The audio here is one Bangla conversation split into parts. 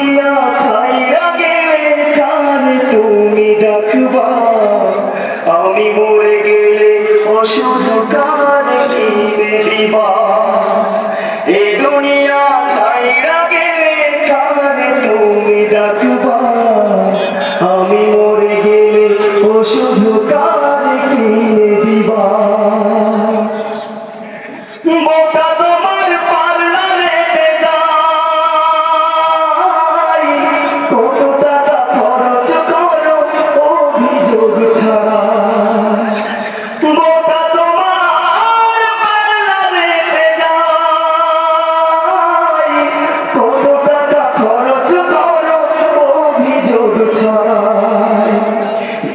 দুনিয়া ছাইরা গেলে কার তুমি ডাকবা? আমি মরে গেলে ওষুধ কার দিবা ছড়াই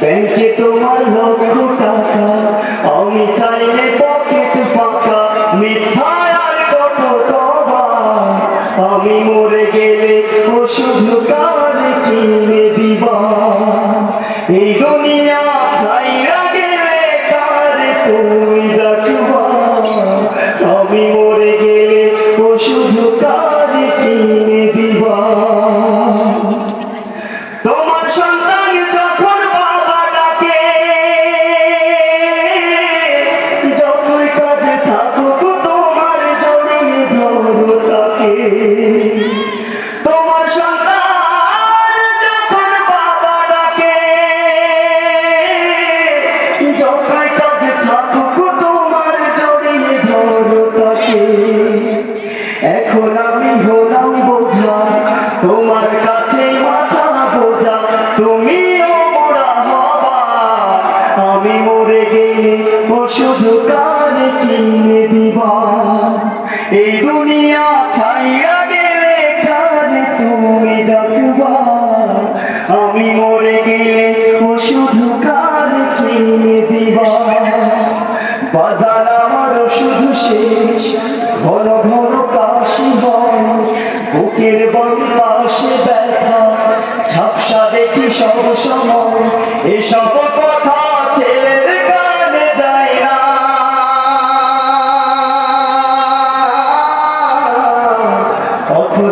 ব্যাংকে তোমার লক্ষ টাকা, আমি চাইলে পকেট ফাঁকা মিথ্যা আর কত কবা আমি মরে গেলে ওষুধ কার কিনে দিবা? এই দুনিয়া ছাইরা গেলে কার তুমি ডাকবা আমি মরে গেলে ওষুধ ওষুধ কার কিনে দিবা। এই দুনিয়া গেলে কার তুমি আমি মরে গেলে ওষুধ কার কিনে দিবা? বাজার আমার শুধু শেষ, ঘন ঘন কাশি হয়। বুকের বন পাশে ব্যথা, ঝাপসা দেখি সব সময়। এসব কথা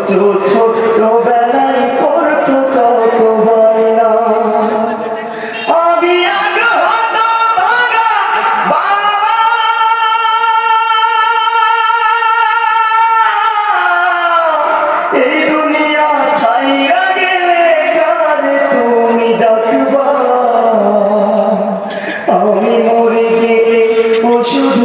অথচ ছোট্ট বেলায় করতো কত বায়না আমি এই দুনিয়া ছাইরা কার তুমি ডাকবা আমি মরে গেলে শুধু